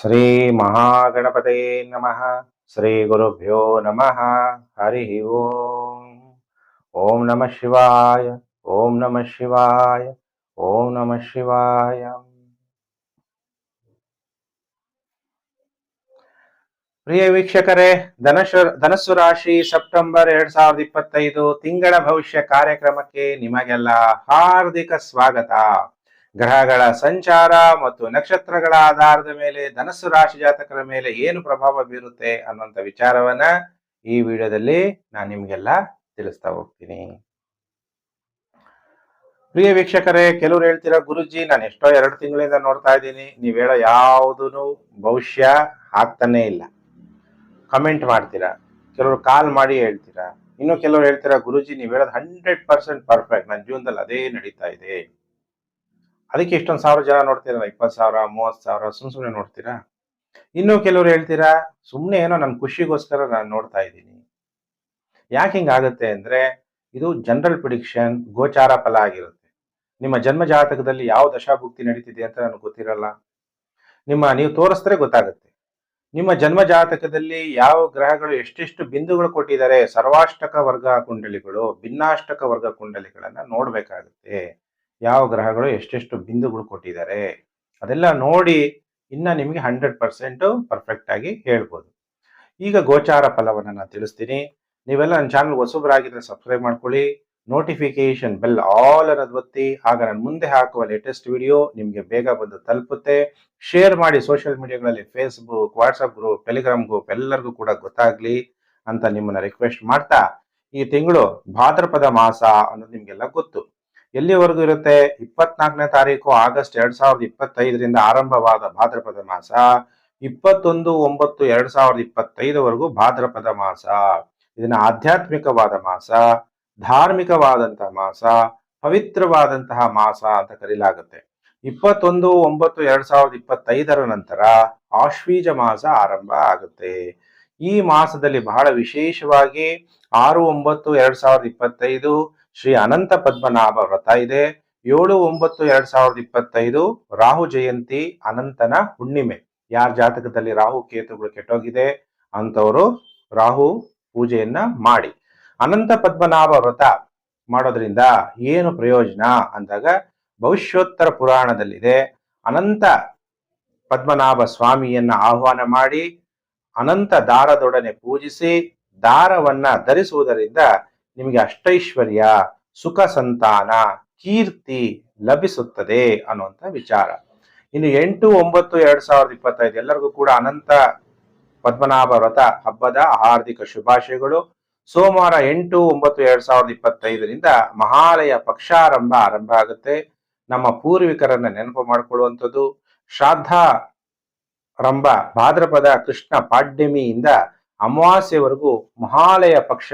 ಶ್ರೀ ಮಹಾಗಣಪತೇ ನಮಃ. ಶ್ರೀ ಗುರುಭ್ಯೋ ನಮಃ. ಹರಿ ಓಂ. ಓಂ ನಮಃ ಶಿವಾಯ. ಓಂ ನಮಃ ಶಿವಾಯ. ಓಂ ನಮಃ ಶಿವಾಯ. ಪ್ರಿಯ ವೀಕ್ಷಕರೇ ಧನಸು ಧನಸ್ಸು ರಾಶಿ ಸೆಪ್ಟೆಂಬರ್ ಎರಡ್ ಸಾವಿರದ ಇಪ್ಪತ್ತೈದು ತಿಂಗಳ ಭವಿಷ್ಯ ಕಾರ್ಯಕ್ರಮಕ್ಕೆ ನಿಮಗೆಲ್ಲ ಹಾರ್ದಿಕ ಸ್ವಾಗತ. ಗ್ರಹಗಳ ಸಂಚಾರ ಮತ್ತು ನಕ್ಷತ್ರಗಳ ಆಧಾರದ ಮೇಲೆ ಧನಸ್ಸು ರಾಶಿ ಜಾತಕರ ಮೇಲೆ ಏನು ಪ್ರಭಾವ ಬೀರುತ್ತೆ ಅನ್ನುವಂಥ ವಿಚಾರವನ್ನ ಈ ವಿಡಿಯೋದಲ್ಲಿ ನಾನು ನಿಮಗೆಲ್ಲ ತಿಳಿಸ್ತಾ ಹೋಗ್ತೀನಿ. ಪ್ರಿಯ ವೀಕ್ಷಕರೇ, ಕೆಲವ್ರು ಹೇಳ್ತೀರಾ, ಗುರುಜಿ, ನಾನು ಎಷ್ಟೋ ಎರಡು ತಿಂಗಳಿಂದ ನೋಡ್ತಾ ಇದ್ದೀನಿ. ನೀವು ಹೇಳೋ ಯಾವುದೂ ಭವಿಷ್ಯ ಆಗ್ತಾನೆ ಇಲ್ಲ. ಕಮೆಂಟ್ ಮಾಡ್ತೀರಾ? ಕೆಲವರು ಕಾಲ್ ಮಾಡಿ ಹೇಳ್ತೀರಾ? ಇನ್ನು ಕೆಲವರು ಹೇಳ್ತೀರಾ, ಗುರುಜಿ, ನೀವು ಹೇಳೋದು ಹಂಡ್ರೆಡ್ ಪರ್ಸೆಂಟ್ ಪರ್ಫೆಕ್ಟ್. ನನ್ನ ಜೀವನದಲ್ಲಿ ಅದೇ ನಡೀತಾ ಇದೆ. ಅದಕ್ಕೆ ಇಷ್ಟೊಂದು ಸಾವಿರ ಜನ ನೋಡ್ತೀರಲ್ಲ, ಇಪ್ಪತ್ತು ಸಾವಿರ, ಮೂವತ್ತು ಸಾವಿರ ಸುಮ್ ಸುಮ್ಮನೆ ನೋಡ್ತೀರಾ? ಇನ್ನು ಕೆಲವರು ಹೇಳ್ತೀರಾ ಸುಮ್ಮನೆ ಏನೋ ನನ್ನ ಖುಷಿಗೋಸ್ಕರ ನಾನು ನೋಡ್ತಾ ಇದ್ದೀನಿ. ಯಾಕೆ ಹಿಂಗಾಗುತ್ತೆ ಅಂದ್ರೆ, ಇದು ಜನರಲ್ ಪ್ರಿಡಿಕ್ಷನ್ ಗೋಚಾರ ಫಲ ಆಗಿರುತ್ತೆ. ನಿಮ್ಮ ಜನ್ಮ ಜಾತಕದಲ್ಲಿ ಯಾವ ದಶಾಭುಕ್ತಿ ನಡೀತಿದೆ ಅಂತ ನನಗೆ ಗೊತ್ತಿರಲ್ಲ. ನಿಮ್ಮ ನೀವು ತೋರಿಸಿದ್ರೆ ಗೊತ್ತಾಗುತ್ತೆ. ನಿಮ್ಮ ಜನ್ಮ ಜಾತಕದಲ್ಲಿ ಯಾವ ಗ್ರಹಗಳು ಎಷ್ಟೆಷ್ಟು ಬಿಂದುಗಳು ಕೊಟ್ಟಿದ್ದಾರೆ, ಸರ್ವಾಷ್ಟಕ ವರ್ಗ ಕುಂಡಲಿಗಳು, ಭಿನ್ನಾಷ್ಟಕ ವರ್ಗ ಕುಂಡಲಿಗಳನ್ನು ನೋಡ್ಬೇಕಾಗುತ್ತೆ. ಯಾವ ಗ್ರಹಗಳು ಎಷ್ಟೆಷ್ಟು ಬಿಂದುಗಳು ಕೊಟ್ಟಿದ್ದಾರೆ, ಅದೆಲ್ಲ ನೋಡಿ ಇನ್ನ ನಿಮಗೆ ಹಂಡ್ರೆಡ್ ಪರ್ಸೆಂಟ್ ಪರ್ಫೆಕ್ಟ್ ಆಗಿ ಹೇಳ್ಬೋದು. ಈಗ ಗೋಚಾರ ಫಲವನ್ನು ನಾನು ತಿಳಿಸ್ತೀನಿ. ನೀವೆಲ್ಲ ನನ್ನ ಚಾನಲ್ ಹೊಸಬ್ರಾಗಿದ್ರೆ ಸಬ್ಸ್ಕ್ರೈಬ್ ಮಾಡ್ಕೊಳ್ಳಿ. ನೋಟಿಫಿಕೇಶನ್ ಬೆಲ್ ಆಲ್ ಅನ್ನೋದು ಒತ್ತಿ. ಆಗ ನಾನು ಮುಂದೆ ಹಾಕುವ ಲೇಟೆಸ್ಟ್ ವಿಡಿಯೋ ನಿಮಗೆ ಬೇಗ ಬಂದು ತಲುಪುತ್ತೆ. ಶೇರ್ ಮಾಡಿ social ಮೀಡಿಯಾಗಳಲ್ಲಿ Facebook WhatsApp group Telegram group ಎಲ್ಲರಿಗೂ ಕೂಡ ಗೊತ್ತಾಗ್ಲಿ ಅಂತ ನಿಮ್ಮನ್ನ ರಿಕ್ವೆಸ್ಟ್ ಮಾಡ್ತಾ. ಈ ತಿಂಗಳು ಭಾದ್ರಪದ ಮಾಸ ಅನ್ನೋದು ನಿಮಗೆಲ್ಲ ಗೊತ್ತು. ಎಲ್ಲಿವರೆಗೂ ಇರುತ್ತೆ? ಇಪ್ಪತ್ನಾಲ್ಕನೇ ತಾರೀಕು ಆಗಸ್ಟ್ ಎರಡ್ ಸಾವಿರದ ಇಪ್ಪತ್ತೈದರಿಂದ ಆರಂಭವಾದ ಭಾದ್ರಪದ ಮಾಸ. ಇಪ್ಪತ್ತೊಂದು, ಒಂಬತ್ತು, ಎರಡ್ ಸಾವಿರದ ಇಪ್ಪತ್ತೈದವರೆಗೂ ಭಾದ್ರಪದ ಮಾಸ. ಇದನ್ನ ಆಧ್ಯಾತ್ಮಿಕವಾದ ಮಾಸ ಧಾರ್ಮಿಕವಾದಂತಹ ಮಾಸ, ಪವಿತ್ರವಾದಂತಹ ಮಾಸ ಅಂತ ಕರೀಲಾಗುತ್ತೆ. ಇಪ್ಪತ್ತೊಂದು, ಒಂಬತ್ತು, ಎರಡ್ ಸಾವಿರದ ಇಪ್ಪತ್ತೈದರ ನಂತರ ಆಶ್ವೀಜ ಮಾಸ ಆರಂಭ ಆಗುತ್ತೆ. ಈ ಮಾಸದಲ್ಲಿ ಬಹಳ ವಿಶೇಷವಾಗಿ ಆರು, ಒಂಬತ್ತು, ಎರಡ್ ಸಾವಿರದ ಇಪ್ಪತ್ತೈದು ಶ್ರೀ ಅನಂತ ಪದ್ಮನಾಭ ವ್ರತ ಇದೆ. ಏಳು ಒಂಬತ್ತು ಎರಡ್ ಸಾವಿರದ ಇಪ್ಪತ್ತೈದು ರಾಹು ಜಯಂತಿ ಅನಂತನ ಹುಣ್ಣಿಮೆ. ಯಾರ ಜಾತಕದಲ್ಲಿ ರಾಹು ಕೇತುಗಳು ಕೆಟ್ಟೋಗಿದೆ ಅಂತವರು ರಾಹು ಪೂಜೆಯನ್ನ ಮಾಡಿ. ಅನಂತ ಪದ್ಮನಾಭ ವ್ರತ ಮಾಡೋದ್ರಿಂದ ಏನು ಪ್ರಯೋಜನ ಅಂದಾಗ ಭವಿಷ್ಯೋತ್ತರ ಪುರಾಣದಲ್ಲಿದೆ. ಅನಂತ ಪದ್ಮನಾಭ ಸ್ವಾಮಿಯನ್ನ ಆಹ್ವಾನ ಮಾಡಿ ಅನಂತ ದಾರದೊಡನೆ ಪೂಜಿಸಿ ದಾರವನ್ನ ಧರಿಸುವುದರಿಂದ ನಿಮಗೆ ಅಷ್ಟೈಶ್ವರ್ಯ, ಸುಖ ಸಂತಾನ, ಕೀರ್ತಿ ಲಭಿಸುತ್ತದೆ ಅನ್ನುವಂಥ ವಿಚಾರ. ಇನ್ನು ಎಂಟು, ಒಂಬತ್ತು, ಎರಡ್ ಸಾವಿರದ ಇಪ್ಪತ್ತೈದು ಎಲ್ಲರಿಗೂ ಕೂಡ ಅನಂತ ಪದ್ಮನಾಭ ವ್ರತ ಹಬ್ಬದ ಹಾರ್ದಿಕ ಶುಭಾಶಯಗಳು. ಸೋಮವಾರ ಎಂಟು, ಒಂಬತ್ತು, ಎರಡು ಸಾವಿರದ ಇಪ್ಪತ್ತೈದರಿಂದ ಮಹಾಲಯ ಪಕ್ಷಾರಂಭ ಆರಂಭ ಆಗುತ್ತೆ. ನಮ್ಮ ಪೂರ್ವಿಕರನ್ನ ನೆನಪು ಮಾಡಿಕೊಳ್ಳುವಂಥದ್ದು. ರಂಭ ಭಾದ್ರಪದ ಕೃಷ್ಣ ಪಾಡ್ಯಮಿಯಿಂದ ಅಮಾವಾಸ್ಯವರೆಗೂ ಮಹಾಲಯ ಪಕ್ಷ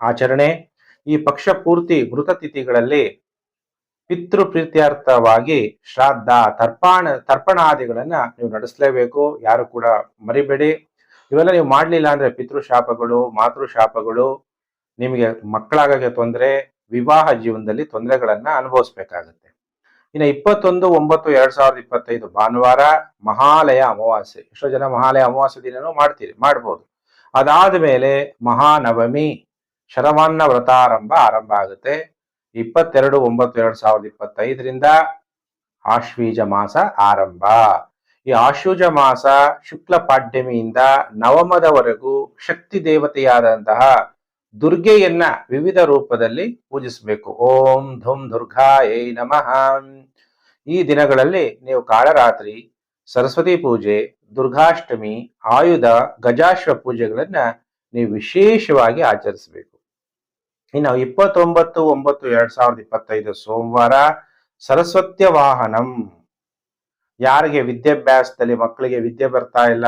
ಆಚರಣೆ. ಈ ಪಕ್ಷ ಪೂರ್ತಿ ಮೃತತಿಥಿಗಳಲ್ಲಿ ಪಿತೃ ಪ್ರೀತ್ಯರ್ಥವಾಗಿ ಶ್ರಾದ್ದ, ತರ್ಪಣ, ತರ್ಪಣಾದಿಗಳನ್ನ ನೀವು ನಡೆಸಲೇಬೇಕು. ಯಾರು ಕೂಡ ಮರಿಬೇಡಿ. ಇವೆಲ್ಲ ನೀವು ಮಾಡಲಿಲ್ಲ ಅಂದ್ರೆ ಪಿತೃಶಾಪಗಳು, ಮಾತೃಶಾಪಗಳು, ನಿಮಗೆ ಮಕ್ಕಳಾಗಕ್ಕೆ ತೊಂದರೆ, ವಿವಾಹ ಜೀವನದಲ್ಲಿ ತೊಂದರೆಗಳನ್ನ ಅನುಭವಿಸ್ಬೇಕಾಗತ್ತೆ. ಇನ್ನು ಇಪ್ಪತ್ತೊಂದು, ಒಂಬತ್ತು, ಎರಡ್ ಸಾವಿರದ ಇಪ್ಪತ್ತೈದು ಭಾನುವಾರ ಮಹಾಲಯ ಅಮಾವಾಸ್ಯೆ. ಎಷ್ಟೋ ಜನ ಮಹಾಲಯ ಅಮಾವಾಸ್ಯೆ ದಿನನೂ ಮಾಡ್ತೀರಿ, ಮಾಡ್ಬೋದು. ಅದಾದ ಮೇಲೆ ಮಹಾನವಮಿ. ಶರವಾನ್ನ ವ್ರತಾರಂಭ ಆರಂಭ ಆಗುತ್ತೆ. ಇಪ್ಪತ್ತೆರಡು ಒಂಬತ್ತು ಎರಡು ಸಾವಿರದ ಇಪ್ಪತ್ತೈದರಿಂದ ಆಶ್ವೀಜ ಮಾಸ ಆರಂಭ. ಈ ಆಶ್ವೀಜ ಮಾಸ ಶುಕ್ಲ ಪಾಡ್ಯಮಿಯಿಂದ ನವಮದವರೆಗೂ ಶಕ್ತಿ ದೇವತೆಯಾದಂತಹ ದುರ್ಗೆಯನ್ನ ವಿವಿಧ ರೂಪದಲ್ಲಿ ಪೂಜಿಸಬೇಕು. ಓಂ ಧುಂ ದುರ್ಗಾ ಏ ನಮಃ. ಈ ದಿನಗಳಲ್ಲಿ ನೀವು ಕಾಳರಾತ್ರಿ, ಸರಸ್ವತಿ ಪೂಜೆ, ದುರ್ಗಾಷ್ಟಮಿ, ಆಯುಧ, ಗಜಾಶ್ವ ಪೂಜೆಗಳನ್ನ ನೀವು ವಿಶೇಷವಾಗಿ ಆಚರಿಸಬೇಕು. ಇನ್ನು ಇಪ್ಪತ್ತೊಂಬತ್ತು, ಒಂಬತ್ತು, ಎರಡ್ ಸಾವಿರದ ಇಪ್ಪತ್ತೈದು ಸೋಮವಾರ ಸರಸ್ವತ್ಯ ವಾಹನಂ. ಯಾರಿಗೆ ವಿದ್ಯಾಭ್ಯಾಸದಲ್ಲಿ ಮಕ್ಕಳಿಗೆ ವಿದ್ಯೆ ಬರ್ತಾ ಇಲ್ಲ,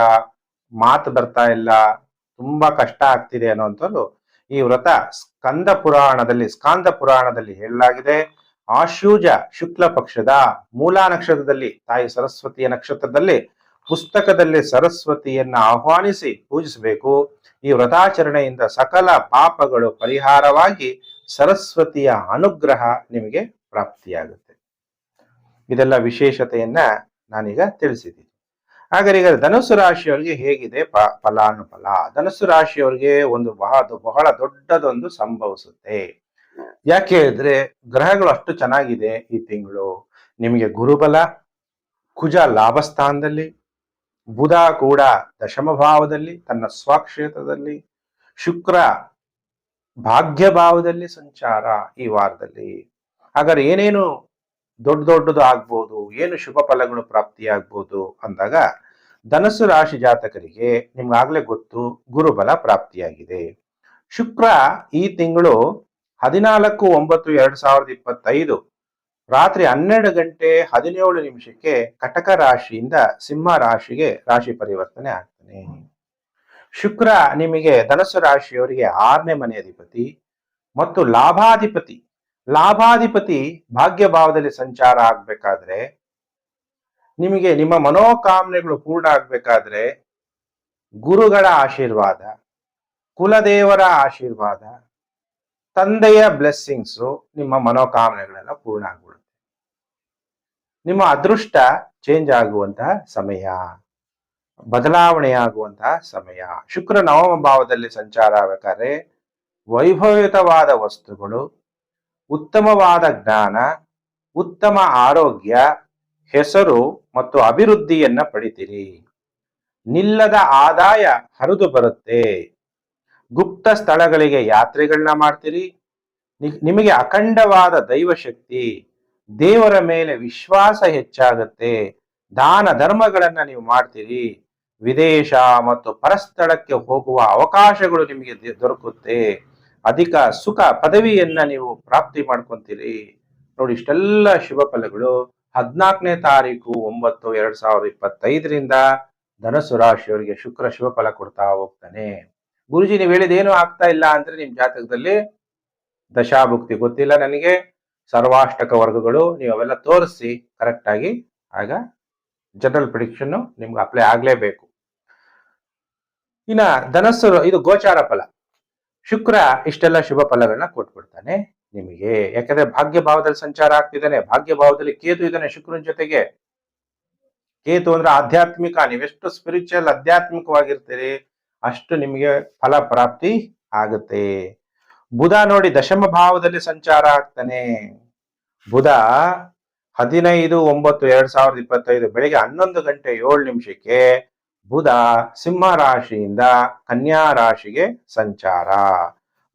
ಮಾತು ಬರ್ತಾ ಇಲ್ಲ, ತುಂಬಾ ಕಷ್ಟ ಆಗ್ತಿದೆ ಅನ್ನುವಂಥದ್ದು ಈ ವ್ರತ ಸ್ಕಂದ ಪುರಾಣದಲ್ಲಿ, ಸ್ಕಾಂದ ಪುರಾಣದಲ್ಲಿ ಹೇಳಲಾಗಿದೆ. ಆಶೂಜ ಶುಕ್ಲ ಪಕ್ಷದ ಮೂಲಾ ನಕ್ಷತ್ರದಲ್ಲಿ, ತಾಯಿ ಸರಸ್ವತಿಯ ನಕ್ಷತ್ರದಲ್ಲಿ ಪುಸ್ತಕದಲ್ಲಿ ಸರಸ್ವತಿಯನ್ನ ಆಹ್ವಾನಿಸಿ ಪೂಜಿಸಬೇಕು. ಈ ವ್ರತಾಚರಣೆಯಿಂದ ಸಕಲ ಪಾಪಗಳು ಪರಿಹಾರವಾಗಿ ಸರಸ್ವತಿಯ ಅನುಗ್ರಹ ನಿಮಗೆ ಪ್ರಾಪ್ತಿಯಾಗುತ್ತೆ. ಇದೆಲ್ಲ ವಿಶೇಷತೆಯನ್ನ ನಾನೀಗ ತಿಳಿಸಿದ್ದೀನಿ. ಹಾಗಾದ್ರೆ ಈಗ ಧನುಸು ರಾಶಿಯವರಿಗೆ ಹೇಗಿದೆ? ಪ, ಫಲಾನುಫಲ. ಧನುಸು ರಾಶಿಯವರಿಗೆ ಒಂದು ಬಹಳ ಬಹಳ ದೊಡ್ಡದೊಂದು ಸಂಭವಿಸುತ್ತೆ. ಯಾಕೆ ಹೇಳಿದ್ರೆ ಗ್ರಹಗಳು ಅಷ್ಟು ಚೆನ್ನಾಗಿದೆ ಈ ತಿಂಗಳು. ನಿಮಗೆ ಗುರುಬಲ, ಕುಜ ಲಾಭಸ್ಥಾನದಲ್ಲಿ ಬುಧ ಕೂಡ ದಶಮಭಾವದಲ್ಲಿ, ತನ್ನ ಸ್ವಕ್ಷೇತ್ರದಲ್ಲಿ, ಶುಕ್ರ ಭಾಗ್ಯ ಭಾವದಲ್ಲಿ ಸಂಚಾರ ಈ ವಾರದಲ್ಲಿ. ಹಾಗಾದ್ರೆ ಏನೇನು ದೊಡ್ಡ ದೊಡ್ಡದು ಆಗ್ಬೋದು, ಏನು ಶುಭ ಫಲಗಳು ಪ್ರಾಪ್ತಿಯಾಗ್ಬೋದು ಅಂದಾಗ, ಧನಸ್ಸು ರಾಶಿ ಜಾತಕರಿಗೆ ನಿಮ್ಗಾಗ್ಲೇ ಗೊತ್ತು, ಗುರುಬಲ ಪ್ರಾಪ್ತಿಯಾಗಿದೆ. ಶುಕ್ರ ಈ ತಿಂಗಳು ಹದಿನಾಲ್ಕು ಒಂಬತ್ತು ಎರಡ್ ಸಾವಿರದ ಇಪ್ಪತ್ತೈದು ರಾತ್ರಿ ಹನ್ನೆರಡು ಗಂಟೆ ಹದಿನೇಳು ನಿಮಿಷಕ್ಕೆ ಕಟಕ ರಾಶಿಯಿಂದ ಸಿಂಹ ರಾಶಿಗೆ ರಾಶಿ ಪರಿವರ್ತನೆ ಆಗ್ತಾನೆ. ಶುಕ್ರ ನಿಮಗೆ ಧನಸ್ಸು ರಾಶಿಯವರಿಗೆ ಆರನೇ ಮನೆ ಅಧಿಪತಿ ಮತ್ತು ಲಾಭಾಧಿಪತಿ. ಲಾಭಾಧಿಪತಿ ಭಾಗ್ಯ ಭಾವದಲ್ಲಿ ಸಂಚಾರ ಆಗ್ಬೇಕಾದ್ರೆ ನಿಮಗೆ ನಿಮ್ಮ ಮನೋಕಾಮನೆಗಳು ಪೂರ್ಣ ಆಗ್ಬೇಕಾದ್ರೆ ಗುರುಗಳ ಆಶೀರ್ವಾದ ಕುಲದೇವರ ಆಶೀರ್ವಾದ ತಂದೆಯ ಬ್ಲೆಸ್ಸಿಂಗ್ಸು ನಿಮ್ಮ ಮನೋಕಾಮನೆಗಳೆಲ್ಲ ಪೂರ್ಣ ಆಗ್ಬಿಡುತ್ತೆ ನಿಮ್ಮ ಅದೃಷ್ಟ ಚೇಂಜ್ ಆಗುವಂತಹ ಸಮಯ, ಬದಲಾವಣೆಯಾಗುವಂತಹ ಸಮಯ. ಶುಕ್ರ ನವಮ ಭಾವದಲ್ಲಿ ಸಂಚಾರ ಆಗಬೇಕಾದ್ರೆ ವೈಭವಯುತವಾದ ವಸ್ತುಗಳು, ಉತ್ತಮವಾದ ಜ್ಞಾನ, ಉತ್ತಮ ಆರೋಗ್ಯ, ಹೆಸರು ಮತ್ತು ಅಭಿವೃದ್ಧಿಯನ್ನ ಪಡಿತೀರಿ. ನಿಲ್ಲದ ಆದಾಯ ಹರಿದು ಬರುತ್ತೆ. ಗುಪ್ತ ಸ್ಥಳಗಳಿಗೆ ಯಾತ್ರೆಗಳನ್ನ ಮಾಡ್ತೀರಿ. ನಿಮಗೆ ಅಖಂಡವಾದ ದೈವಶಕ್ತಿ. ದೇವರ ಮೇಲೆ ವಿಶ್ವಾಸ ಹೆಚ್ಚಾಗುತ್ತೆ. ದಾನ ಧರ್ಮಗಳನ್ನ ನೀವು ಮಾಡ್ತೀರಿ. ವಿದೇಶ ಮತ್ತು ಪರಸ್ಥಳಕ್ಕೆ ಹೋಗುವ ಅವಕಾಶಗಳು ನಿಮಗೆ ದೊರಕುತ್ತೆ. ಅಧಿಕ ಸುಖ ಪದವಿಯನ್ನ ನೀವು ಪ್ರಾಪ್ತಿ ಮಾಡ್ಕೊಂತೀರಿ. ನೋಡಿ ಇಷ್ಟೆಲ್ಲ ಶುಭ ಫಲಗಳು. ಹದಿನಾಲ್ಕನೇ ತಾರೀಕು ಒಂಬತ್ತು ಎರಡ್ ಸಾವಿರದ ಇಪ್ಪತ್ತೈದರಿಂದ ಧನಸ್ಸು ರಾಶಿಯವರಿಗೆ ಶುಕ್ರ ಶುಭ ಫಲ ಕೊಡ್ತಾ ಹೋಗ್ತಾನೆ. ಗುರುಜಿ, ನೀವು ಹೇಳಿದೇನು ಆಗ್ತಾ ಇಲ್ಲ ಅಂದ್ರೆ ನಿಮ್ ಜಾತಕದಲ್ಲಿ ದಶಾಭುಕ್ತಿ ಗೊತ್ತಿಲ್ಲ ನನಗೆ. ಸರ್ವಾಷ್ಟಕ ವರ್ಗಗಳು ನೀವು ಅವೆಲ್ಲ ತೋರಿಸಿ ಕರೆಕ್ಟ್ ಆಗಿ, ಆಗ ಜನರಲ್ ಪ್ರಿಡಿಕ್ಷನ್ ನಿಮ್ಗೆ ಅಪ್ಲೈ ಆಗ್ಲೇಬೇಕು. ಇನ್ನ ಧನಸ್ಸು, ಇದು ಗೋಚಾರ ಫಲ. ಶುಕ್ರ ಇಷ್ಟೆಲ್ಲ ಶುಭ ಫಲಗಳನ್ನ ಕೊಟ್ಬಿಡ್ತಾನೆ ನಿಮಗೆ. ಯಾಕಂದ್ರೆ ಭಾಗ್ಯ ಭಾವದಲ್ಲಿ ಸಂಚಾರ ಆಗ್ತಿದ್ದಾನೆ ಭಾಗ್ಯ ಭಾವದಲ್ಲಿ ಕೇತು ಇದ್ದಾನೆ ಶುಕ್ರನ ಜೊತೆಗೆ. ಕೇತು ಅಂದ್ರೆ ಆಧ್ಯಾತ್ಮಿಕ, ನೀವೆಷ್ಟು ಸ್ಪಿರಿಚುವಲ್ ಆಧ್ಯಾತ್ಮಿಕವಾಗಿರ್ತೀರಿ, ಅಷ್ಟು ನಿಮಗೆ ಫಲ ಪ್ರಾಪ್ತಿ ಆಗುತ್ತೆ. ಬುಧ ನೋಡಿ ದಶಮ ಭಾವದಲ್ಲಿ ಸಂಚಾರ ಆಗ್ತಾನೆ. ಬುಧ ಹದಿನೈದು ಒಂಬತ್ತು ಎರಡ್ ಸಾವಿರದ ಇಪ್ಪತ್ತೈದು ಬೆಳಿಗ್ಗೆ ಹನ್ನೊಂದು ಗಂಟೆ ಏಳು ನಿಮಿಷಕ್ಕೆ ಬುಧ ಸಿಂಹ ರಾಶಿಯಿಂದ ಕನ್ಯಾ ರಾಶಿಗೆ ಸಂಚಾರ.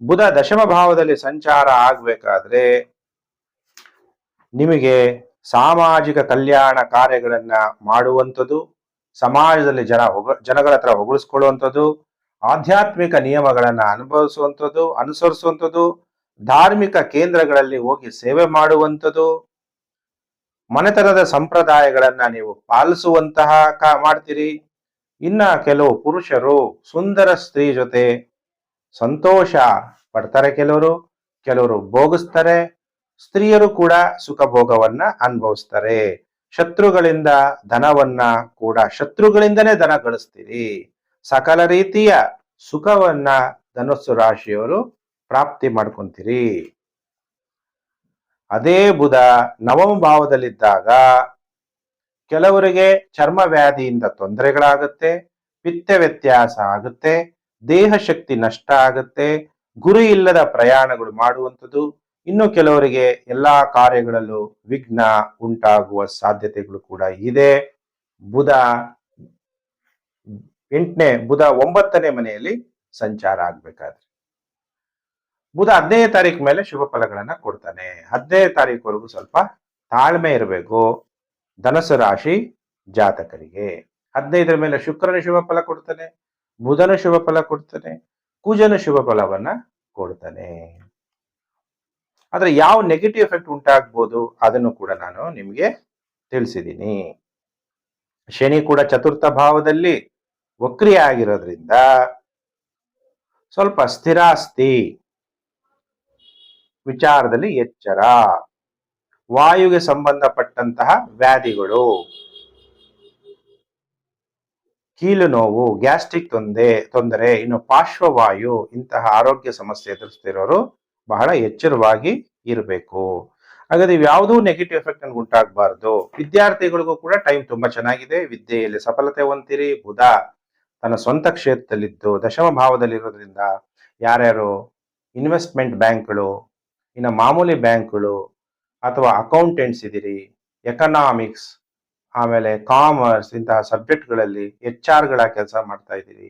ಬುಧ ದಶಮ ಭಾವದಲ್ಲಿ ಸಂಚಾರ ಆಗ್ಬೇಕಾದ್ರೆ ನಿಮಗೆ ಸಾಮಾಜಿಕ ಕಲ್ಯಾಣ ಕಾರ್ಯಗಳನ್ನ ಮಾಡುವಂಥದ್ದು, ಸಮಾಜದಲ್ಲಿ ಜನ ಹೊಗ, ಜನಗಳ ಹತ್ರ ಹೊಗಳಿಸ್ಕೊಳ್ಳುವಂಥದ್ದು ಆಧ್ಯಾತ್ಮಿಕ ನಿಯಮಗಳನ್ನ ಅನುಭವಿಸುವಂಥದ್ದು, ಅನುಸರಿಸುವಂಥದ್ದು, ಧಾರ್ಮಿಕ ಕೇಂದ್ರಗಳಲ್ಲಿ ಹೋಗಿ ಸೇವೆ ಮಾಡುವಂಥದ್ದು, ಮನೆತನದ ಸಂಪ್ರದಾಯಗಳನ್ನ ನೀವು ಪಾಲಿಸುವಂತಹ ಕಾ ಮಾಡ್ತೀರಿ. ಇನ್ನ ಕೆಲವು ಪುರುಷರು ಸುಂದರ ಸ್ತ್ರೀ ಜೊತೆ ಸಂತೋಷ ಪಡ್ತಾರೆ ಕೆಲವರು ಕೆಲವರು ಭೋಗಿಸ್ತಾರೆ, ಸ್ತ್ರೀಯರು ಕೂಡ ಸುಖ ಭೋಗವನ್ನ ಅನುಭವಿಸ್ತಾರೆ. ಶತ್ರುಗಳಿಂದ ಧನವನ್ನ ಕೂಡ ಶತ್ರುಗಳಿಂದನೇ ಧನ ಗಳಿಸ್ತೀರಿ. ಸಕಲ ರೀತಿಯ ಸುಖವನ್ನ ಧನಸ್ಸು ರಾಶಿಯವರು ಪ್ರಾಪ್ತಿ ಮಾಡ್ಕೊಂತೀರಿ. ಅದೇ ಬುಧ ನವಮ ಭಾವದಲ್ಲಿದ್ದಾಗ ಕೆಲವರಿಗೆ ಚರ್ಮ ವ್ಯಾಧಿಯಿಂದ ತೊಂದರೆಗಳಾಗುತ್ತೆ, ಪಿತ್ತ ವ್ಯತ್ಯಾಸ ಆಗುತ್ತೆ, ದೇಹ ಶಕ್ತಿ ನಷ್ಟ ಆಗುತ್ತೆ, ಗುರಿ ಇಲ್ಲದ ಪ್ರಯಾಣಗಳು ಮಾಡುವಂಥದ್ದು, ಇನ್ನು ಕೆಲವರಿಗೆ ಎಲ್ಲಾ ಕಾರ್ಯಗಳಲ್ಲೂ ವಿಘ್ನ ಉಂಟಾಗುವ ಸಾಧ್ಯತೆಗಳು ಕೂಡ ಇದೆ. ಬುಧ ಎಂಟನೇ ಬುಧ ಒಂಬತ್ತನೇ ಮನೆಯಲ್ಲಿ ಸಂಚಾರ ಆಗ್ಬೇಕಾದ್ರೆ. ಬುಧ ಹದಿನೈದು ತಾರೀಕು ಮೇಲೆ ಶುಭ ಫಲಗಳನ್ನ ಕೊಡ್ತಾನೆ. ಹದಿನೈದು ತಾರೀಕುವರೆಗೂ ಸ್ವಲ್ಪ ತಾಳ್ಮೆ ಇರಬೇಕು. ಧನಸು ರಾಶಿ ಜಾತಕರಿಗೆ. ಹದಿನೈದರ ಮೇಲೆ ಶುಕ್ರನ ಶುಭ ಫಲ ಕೊಡ್ತಾನೆ. ಬುಧನ ಶುಭ ಫಲ ಕೊಡ್ತಾನೆ. ಕುಜನ ಶುಭ ಫಲವನ್ನ ಕೊಡ್ತಾನೆ. ಆದ್ರೆ ಯಾವ ನೆಗೆಟಿವ್ ಎಫೆಕ್ಟ್ ಉಂಟಾಗ್ಬೋದು ಅದನ್ನು ಕೂಡ ನಾನು ನಿಮಗೆ ತಿಳಿಸಿದ್ದೀನಿ ಶನಿ ಕೂಡ ಚತುರ್ಥ ಭಾವದಲ್ಲಿ ವಕ್ರಿಯ ಆಗಿರೋದ್ರಿಂದ ಸ್ವಲ್ಪ ಸ್ಥಿರಾಸ್ತಿ. ವಿಚಾರದಲ್ಲಿ ಎಚ್ಚರ. ವಾಯುಗೆ ಸಂಬಂಧಪಟ್ಟಂತಹ ವ್ಯಾಧಿಗಳು. ಕೀಲು ನೋವು, ಗ್ಯಾಸ್ಟ್ರಿಕ್ ತೊಂದರೆ ತೊಂದರೆ, ಇನ್ನು ಪಾರ್ಶ್ವವಾಯು ಇಂತಹ ಆರೋಗ್ಯ ಸಮಸ್ಯೆ ಎದುರಿಸ್ತಿರೋರು ಬಹಳ ಎಚ್ಚರವಾಗಿ ಇರಬೇಕು. ಹಾಗಾದ್ರೆ ಯಾವುದೂ ನೆಗೆಟಿವ್ ಎಫೆಕ್ಟ್ ನನ್ಗೆ ಉಂಟಾಗಬಾರ್ದು. ವಿದ್ಯಾರ್ಥಿಗಳಿಗೂ ಕೂಡ ಟೈಮ್ ತುಂಬಾ ಚೆನ್ನಾಗಿದೆ. ವಿದ್ಯೆಯಲ್ಲಿ ಸಫಲತೆ ಹೊಂದಿರಿ ಬುಧ ತನ್ನ ಸ್ವಂತ ಕ್ಷೇತ್ರದಲ್ಲಿದ್ದು ದಶಮ ಭಾವದಲ್ಲಿರೋದ್ರಿಂದ ಯಾರ್ಯಾರು ಇನ್ವೆಸ್ಟ್ಮೆಂಟ್ ಬ್ಯಾಂಕ್ಗಳು, ಇನ್ನು ಮಾಮೂಲಿ ಬ್ಯಾಂಕ್ಗಳು ಅಥವಾ ಅಕೌಂಟೆಂಟ್ಸ್ ಇದ್ದೀರಿ, ಎಕನಾಮಿಕ್ಸ್, ಆಮೇಲೆ ಕಾಮರ್ಸ್ ಇಂತಹ ಸಬ್ಜೆಕ್ಟ್ಗಳಲ್ಲಿ ಎಚ್ ಆರ್ಗಳ ಕೆಲಸ ಮಾಡ್ತಾ ಇದ್ದೀರಿ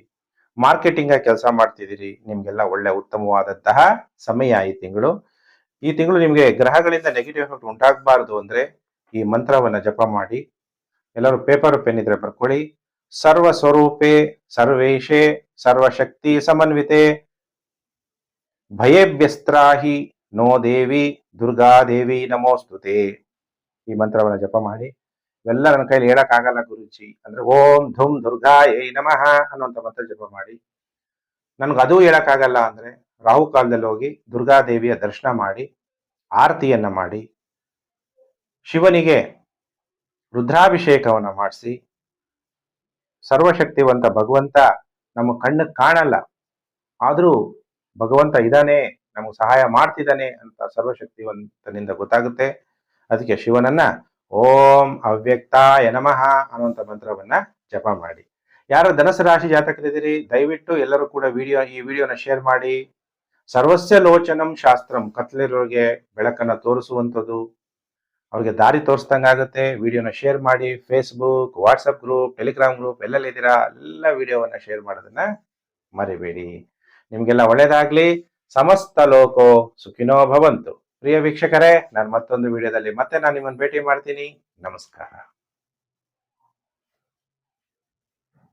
ಮಾರ್ಕೆಟಿಂಗ್ ಕೆಲಸ ಮಾಡ್ತಿದ್ದೀರಿ ನಿಮಗೆಲ್ಲ ಒಳ್ಳೆ ಉತ್ತಮವಾದಂತಹ ಸಮಯ ಈ ತಿಂಗಳು. ಈ ತಿಂಗಳು ನಿಮಗೆ ಗ್ರಹಗಳಿಂದ ನೆಗೆಟಿವ್ ಎಫೆಕ್ಟ್ ಉಂಟಾಗಬಾರದು ಅಂದ್ರೆ ಈ ಮಂತ್ರವನ್ನ ಜಪ ಮಾಡಿ. ಎಲ್ಲರೂ ಪೇಪರ್ ಪೆನ್ ಇದ್ರೆ ಬರ್ಕೊಳ್ಳಿ ಸರ್ವ ಸರ್ವೇಶೇ ಸರ್ವೇಶೆ ಸರ್ವಶಕ್ತಿ ಸಮನ್ವಿತೆ. ಭಯೇಭ್ಯಸ್ತ್ರಾಹಿ ನೋ ದೇವಿ ದುರ್ಗಾದೇವಿ ನಮೋಸ್ತುತೆ. ಈ ಮಂತ್ರವನ್ನ ಜಪ ಮಾಡಿ. ಇವೆಲ್ಲ ನನ್ನ ಕೈಲಿ ಹೇಳಕ್ಕಾಗಲ್ಲ ಗುರುಜಿ. ಅಂದ್ರೆ ಓಂ ಧುಮ್ ಏ ನಮಃ ಅನ್ನುವಂಥ ಮಂತ್ರ ಜಪ ಮಾಡಿ. ನನಗೆ ಅದು ಹೇಳಕ್ಕಾಗಲ್ಲ ಅಂದ್ರೆ ರಾಹು ಕಾಲದಲ್ಲಿ ಹೋಗಿ ದುರ್ಗಾದೇವಿಯ ದರ್ಶನ ಮಾಡಿ, ಆರತಿಯನ್ನ ಮಾಡಿ, ಶಿವನಿಗೆ ರುದ್ರಾಭಿಷೇಕವನ್ನು ಮಾಡಿಸಿ ಸರ್ವಶಕ್ತಿವಂತ ಭಗವಂತ ನಮ್ಮ ಕಣ್ಣು ಕಾಣಲ್ಲ. ಆದ್ರೂ ಭಗವಂತ ಇದ್ದಾನೆ, ನಮಗೆ ಸಹಾಯ ಮಾಡ್ತಿದ್ದಾನೆ ಅಂತ ಸರ್ವಶಕ್ತಿವಂತನಿಂದ ಗೊತ್ತಾಗುತ್ತೆ. ಅದಕ್ಕೆ ಶಿವನನ್ನ ಓಂ ಅವ್ಯಕ್ತಾಯ ನಮಃ ಅನ್ನುವಂಥ ಮಂತ್ರವನ್ನ ಜಪ ಮಾಡಿ. ಯಾರು ಧನಸು ರಾಶಿ ಜಾತಕರಿದ್ದೀರಿ, ದಯವಿಟ್ಟು ಎಲ್ಲರೂ ಕೂಡ ವಿಡಿಯೋ, ಈ ವಿಡಿಯೋನ ಶೇರ್ ಮಾಡಿ. ಸರ್ವಸ್ಯ ಲೋಚನಂ ಶಾಸ್ತ್ರಂ ಕತ್ಲಿರೋರಿಗೆ ಬೆಳಕನ್ನ ತೋರಿಸುವಂಥದ್ದು. ಅವ್ರಿಗೆ ದಾರಿ ತೋರಿಸ್ದಂಗೆ ಆಗುತ್ತೆ. ವಿಡಿಯೋನ ಶೇರ್ ಮಾಡಿ Facebook WhatsApp group Telegram group ಎಲ್ಲೆಲ್ಲ ಇದ್ದೀರಾ, ಎಲ್ಲ ವಿಡಿಯೋವನ್ನು ಶೇರ್ ಮಾಡೋದನ್ನ ಮರಿಬೇಡಿ. ನಿಮಗೆಲ್ಲ ಒಳ್ಳೇದಾಗ್ಲಿ. ಸಮಸ್ತ ಲೋಕೋ ಸುಖಿನೋ ಭವಂತು. ಪ್ರಿಯ ವೀಕ್ಷಕರೇ, ನಾನು ಮತ್ತೊಂದು ವಿಡಿಯೋದಲ್ಲಿ ಮತ್ತೆ ನಾನು ನಿಮ್ಮನ್ನು ಭೇಟಿ ಮಾಡ್ತೀನಿ. ನಮಸ್ಕಾರ.